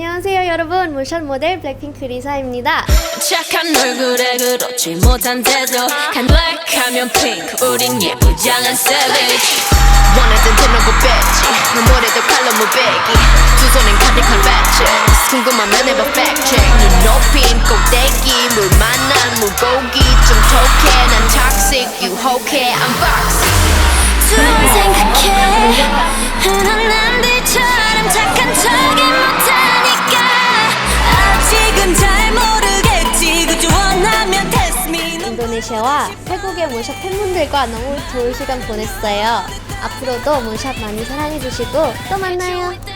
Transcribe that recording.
여러분, 모션 모델 블랙핑크 리사입니다. 착한 얼굴에 그렇지 못한 태도. 칸블랙하면 핑크 우린 예쁘장한 savage. 원하던 대놓고 뺐지 눈물에도 칼로 무배기. 두 손엔 가득한 ratchet 궁금하면 해봐 fact 눈 높인 꼭대기. 물 만난 물고기. 좀 톡해. 난 toxic. 유혹해. I'm boxy 인도네시아와 태국의 모샵 팬분들과 너무 좋은 시간 보냈어요. 앞으로도 모샵 많이 사랑해주시고 또 만나요.